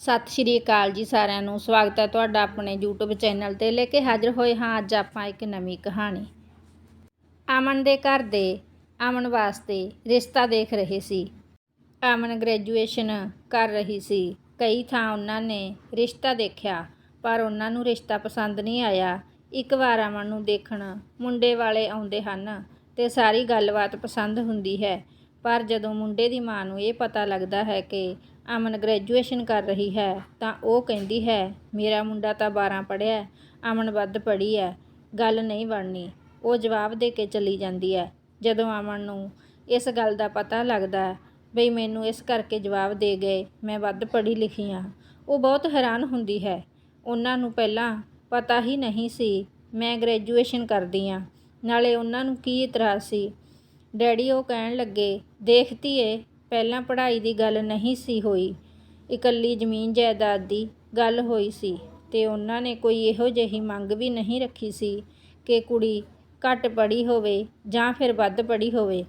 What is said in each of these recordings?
ਸਤਿ ਸ਼੍ਰੀ ਅਕਾਲ ਜੀ ਸਾਰਿਆਂ ਨੂੰ। ਸਵਾਗਤ ਹੈ ਤੁਹਾਡਾ ਆਪਣੇ YouTube ਚੈਨਲ ਤੇ ਲੈ ਕੇ ਹਾਜ਼ਰ ਹੋਏ ਹਾਂ ਅੱਜ ਆਪਾਂ ਇੱਕ ਨਵੀਂ ਕਹਾਣੀ। ਅਮਨ ਦੇ ਘਰ ਦੇ ਅਮਨ ਵਾਸਤੇ ਰਿਸ਼ਤਾ ਦੇਖ ਰਹੇ ਸੀ। ਅਮਨ ਗ੍ਰੈਜੂਏਸ਼ਨ ਕਰ ਰਹੀ ਸੀ। ਕਈ ਥਾਂ ਉਹਨਾਂ ਨੇ ਰਿਸ਼ਤਾ ਦੇਖਿਆ, ਪਰ ਉਹਨਾਂ ਨੂੰ ਰਿਸ਼ਤਾ ਪਸੰਦ ਨਹੀਂ ਆਇਆ। ਇੱਕ ਵਾਰ ਅਮਨ ਨੂੰ ਦੇਖਣ ਮੁੰਡੇ ਵਾਲੇ ਆਉਂਦੇ ਹਨ ਤੇ ਸਾਰੀ ਗੱਲਬਾਤ ਪਸੰਦ ਹੁੰਦੀ ਹੈ, ਪਰ ਜਦੋਂ ਮੁੰਡੇ ਦੀ ਮਾਂ ਨੂੰ ਇਹ ਪਤਾ ਲੱਗਦਾ ਹੈ ਕਿ ਅਮਨ ਗ੍ਰੈਜੂਏਸ਼ਨ ਕਰ ਰਹੀ ਹੈ, ਤਾਂ ਉਹ ਕਹਿੰਦੀ ਹੈ, ਮੇਰਾ ਮੁੰਡਾ ਤਾਂ 12 ਪੜ੍ਹਿਆ ਅਮਨ ਵੱਧ ਪੜ੍ਹੀ ਹੈ, ਗੱਲ ਨਹੀਂ ਬਣਨੀ। ਉਹ ਜਵਾਬ ਦੇ ਕੇ ਚਲੀ ਜਾਂਦੀ ਹੈ। ਜਦੋਂ ਅਮਨ ਨੂੰ ਇਸ ਗੱਲ ਦਾ ਪਤਾ ਲੱਗਦਾ ਬਈ ਮੈਨੂੰ ਇਸ ਕਰਕੇ ਜਵਾਬ ਦੇ ਗਏ, ਮੈਂ ਵੱਧ ਪੜ੍ਹੀ ਲਿਖੀ ਹਾਂ। ਉਹ ਬਹੁਤ ਹੈਰਾਨ ਹੁੰਦੀ ਹੈ। ਉਹਨਾਂ ਨੂੰ ਪਹਿਲਾਂ ਪਤਾ ਹੀ ਨਹੀਂ ਸੀ, ਮੈਂ ਗ੍ਰੈਜੂਏਸ਼ਨ ਕਰਦੀ ਹਾਂ। ਨਾਲੇ ਉਹਨਾਂ ਨੂੰ ਕੀ ਇਤਰਾਜ਼ ਸੀ? ਡੈਡੀ ਉਹ ਕਹਿਣ ਲੱਗੇ ਦੇਖਤੀ ਏ ਪਹਿਲਾਂ ਪੜ੍ਹਾਈ ਦੀ ਗੱਲ ਨਹੀਂ ਸੀ ਹੋਈ। ਇਕੱਲੀ ਜ਼ਮੀਨ ਜਾਇਦਾਦ ਦੀ ਗੱਲ ਹੋਈ ਸੀ ਤੇ ਉਹਨਾਂ ਨੇ ਕੋਈ ਇਹੋ ਜਿਹੀ ਮੰਗ ਵੀ ਨਹੀਂ ਰੱਖੀ ਸੀ ਕਿ ਕੁੜੀ ਘੱਟ ਪੜ੍ਹੀ ਹੋਵੇ ਜਾਂ ਫਿਰ ਵੱਧ ਪੜ੍ਹੀ ਹੋਵੇ।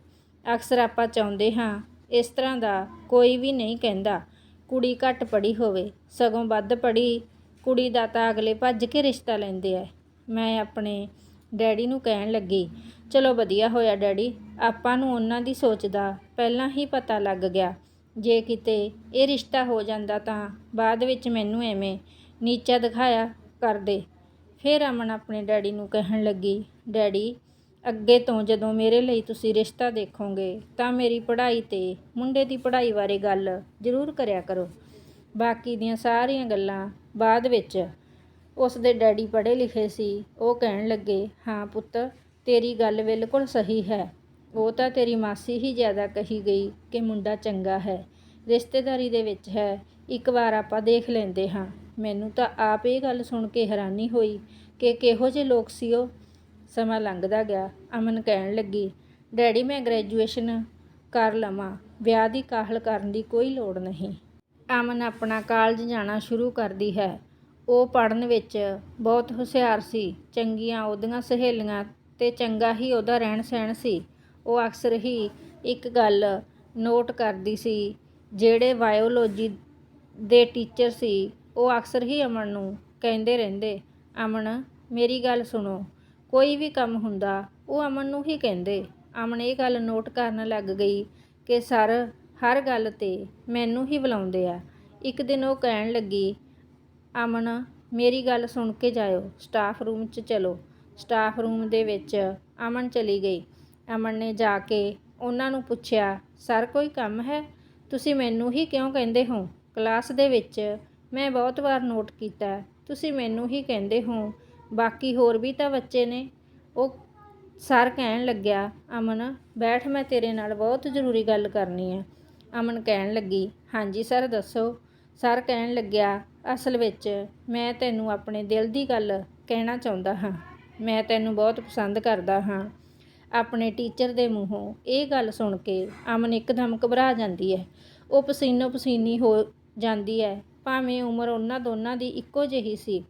ਅਕਸਰ ਆਪਾਂ ਚਾਹੁੰਦੇ ਹਾਂ ਇਸ ਤਰ੍ਹਾਂ ਦਾ ਕੋਈ ਵੀ ਨਹੀਂ ਕਹਿੰਦਾ, ਕੁੜੀ ਘੱਟ ਪੜ੍ਹੀ ਹੋਵੇ, ਸਗੋਂ ਵੱਧ ਪੜ੍ਹੀ, ਕੁੜੀ ਦਾ ਤਾਂ ਅਗਲੇ ਭੱਜ ਕੇ ਰਿਸ਼ਤਾ ਲੈਂਦੇ ਆ ਮੈਂ ਆਪਣੇ ਡੈਡੀ ਨੂੰ ਕਹਿਣ ਲੱਗੀ, ਚਲੋ ਵਧੀਆ ਹੋਇਆ ਡੈਡੀ, ਆਪਾਂ ਨੂੰ ਉਹਨਾਂ ਦੀ ਸੋਚ ਦਾ ਪਹਿਲਾਂ ਹੀ ਪਤਾ ਲੱਗ ਗਿਆ। ਜੇ ਕਿਤੇ ਇਹ ਰਿਸ਼ਤਾ ਹੋ ਜਾਂਦਾ ਤਾਂ ਬਾਅਦ ਵਿੱਚ ਮੈਨੂੰ ਐਵੇਂ ਨੀਚਾ ਦਿਖਾਇਆ ਕਰਦੇ ਫਿਰ ਅਮਨ ਆਪਣੇ ਡੈਡੀ ਨੂੰ ਕਹਿਣ ਲੱਗੀ, ਡੈਡੀ, ਅੱਗੇ ਤੋਂ ਜਦੋਂ ਮੇਰੇ ਲਈ ਤੁਸੀਂ ਰਿਸ਼ਤਾ ਦੇਖੋਗੇ ਤਾਂ ਮੇਰੀ ਪੜ੍ਹਾਈ ਤੇ ਮੁੰਡੇ ਦੀ ਪੜ੍ਹਾਈ ਬਾਰੇ ਗੱਲ ਜ਼ਰੂਰ ਕਰਿਆ ਕਰੋ। ਬਾਕੀ ਦੀਆਂ ਸਾਰੀਆਂ ਗੱਲਾਂ ਬਾਅਦ ਵਿੱਚ। ਉਸ ਦੇ ਡੈਡੀ ਪੜ੍ਹੇ ਲਿਖੇ ਸੀ। ਉਹ ਕਹਿਣ ਲੱਗੇ, ਹਾਂ ਪੁੱਤ, ਤੇਰੀ ਗੱਲ ਬਿਲਕੁਲ ਸਹੀ ਹੈ। ਉਹ ਤਾਂ ਤੇਰੀ ਮਾਸੀ ਹੀ ਜ਼ਿਆਦਾ ਕਹੀ ਗਈ ਕਿ ਮੁੰਡਾ ਚੰਗਾ ਹੈ, ਰਿਸ਼ਤੇਦਾਰੀ ਦੇ ਵਿੱਚ ਹੈ, ਇੱਕ ਵਾਰ ਆਪਾਂ ਦੇਖ ਲੈਂਦੇ ਹਾਂ। ਮੈਨੂੰ ਤਾਂ ਆਪ ਇਹ ਗੱਲ ਸੁਣ ਕੇ ਹੈਰਾਨੀ ਹੋਈ ਕਿ ਕਿਹੋ ਜਿਹੇ ਲੋਕ ਸੀ ਉਹ। ਸਮਾਂ ਲੰਘਦਾ ਗਿਆ, ਅਮਨ ਕਹਿਣ ਲੱਗੀ, ਡੈਡੀ, ਮੈਂ ਗ੍ਰੈਜੂਏਸ਼ਨ ਕਰ ਲਵਾਂ, ਵਿਆਹ ਦੀ ਕਾਹਲ ਕਰਨ ਦੀ ਕੋਈ ਲੋੜ ਨਹੀਂ। ਅਮਨ ਆਪਣਾ ਕਾਲਜ ਜਾਣਾ ਸ਼ੁਰੂ ਕਰਦੀ ਹੈ। ਉਹ ਪੜ੍ਹਨ ਵਿੱਚ ਬਹੁਤ ਹੁਸ਼ਿਆਰ ਸੀ, ਚੰਗੀਆਂ ਉਹਦੀਆਂ ਸਹੇਲੀਆਂ ਤੇ ਚੰਗਾ ਹੀ ਉਹਦਾ ਰਹਿਣ ਸਹਿਣ ਸੀ। ਉਹ ਅਕਸਰ ਹੀ ਇੱਕ ਗੱਲ ਨੋਟ ਕਰਦੀ ਸੀ, ਜਿਹੜੇ ਬਾਇਓਲੋਜੀ ਦੇ ਟੀਚਰ ਸੀ, ਉਹ ਅਕਸਰ ਹੀ ਅਮਨ ਨੂੰ ਕਹਿੰਦੇ ਰਹਿੰਦੇ, ਅਮਨ, ਮੇਰੀ ਗੱਲ ਸੁਣੋ, ਕੋਈ ਵੀ ਕੰਮ ਹੁੰਦਾ, ਉਹ ਅਮਨ ਨੂੰ ਹੀ ਕਹਿੰਦੇ। ਅਮਨ ਇਹ ਗੱਲ ਨੋਟ ਕਰਨ ਲੱਗ ਗਈ ਕਿ ਸਰ, ਹਰ ਗੱਲ ਤੇ ਮੈਨੂੰ ਹੀ ਬੁਲਾਉਂਦੇ ਆ। ਇੱਕ ਦਿਨ ਉਹ ਕਹਿਣ ਲੱਗੀ, ਅਮਨ, ਮੇਰੀ ਗੱਲ ਸੁਣ ਕੇ ਜਾਇਓ, ਸਟਾਫ ਰੂਮ 'ਚ ਚਲੋ। ਸਟਾਫ ਰੂਮ ਦੇ ਵਿੱਚ ਅਮਨ ਚਲੀ ਗਈ। ਅਮਨ ਨੇ ਜਾ ਕੇ ਉਹਨਾਂ ਨੂੰ ਪੁੱਛਿਆ, ਸਰ, ਕੋਈ ਕੰਮ ਹੈ? ਤੁਸੀਂ ਮੈਨੂੰ ਹੀ ਕਿਉਂ ਕਹਿੰਦੇ ਹੋ? ਕਲਾਸ ਦੇ ਵਿੱਚ ਮੈਂ ਬਹੁਤ ਵਾਰ ਨੋਟ ਕੀਤਾ, ਤੁਸੀਂ ਮੈਨੂੰ ਹੀ ਕਹਿੰਦੇ ਹੋ। ਬਾਕੀ ਹੋਰ ਵੀ ਤਾਂ ਬੱਚੇ ਨੇ। ਉਹ ਸਰ ਕਹਿਣ ਲੱਗਿਆ, ਅਮਨ, ਬੈਠ, ਮੈਂ ਤੇਰੇ ਨਾਲ ਬਹੁਤ ਜ਼ਰੂਰੀ ਗੱਲ ਕਰਨੀ ਹੈ। ਅਮਨ ਕਹਿਣ ਲੱਗੀ, ਹਾਂਜੀ ਸਰ, ਦੱਸੋ। ਸਰ ਕਹਿਣ ਲੱਗਿਆ, ਅਸਲ ਵਿੱਚ ਮੈਂ ਤੈਨੂੰ ਆਪਣੇ ਦਿਲ ਦੀ ਗੱਲ ਕਹਿਣਾ ਚਾਹੁੰਦਾ ਹਾਂ। ਮੈਂ ਤੈਨੂੰ ਬਹੁਤ ਪਸੰਦ ਕਰਦਾ ਹਾਂ। ਆਪਣੇ ਟੀਚਰ ਦੇ ਮੂੰਹੋਂ ਇਹ ਗੱਲ ਸੁਣ ਕੇ ਅਮਨ ਇੱਕਦਮ ਘਬਰਾ ਜਾਂਦੀ ਹੈ। ਉਹ ਪਸੀਨੋ ਪਸੀਨੀ ਹੋ ਜਾਂਦੀ ਹੈ। ਭਾਵੇਂ ਉਮਰ ਉਹਨਾਂ ਦੋਨਾਂ ਦੀ ਇੱਕੋ ਜਿਹੀ ਸੀ,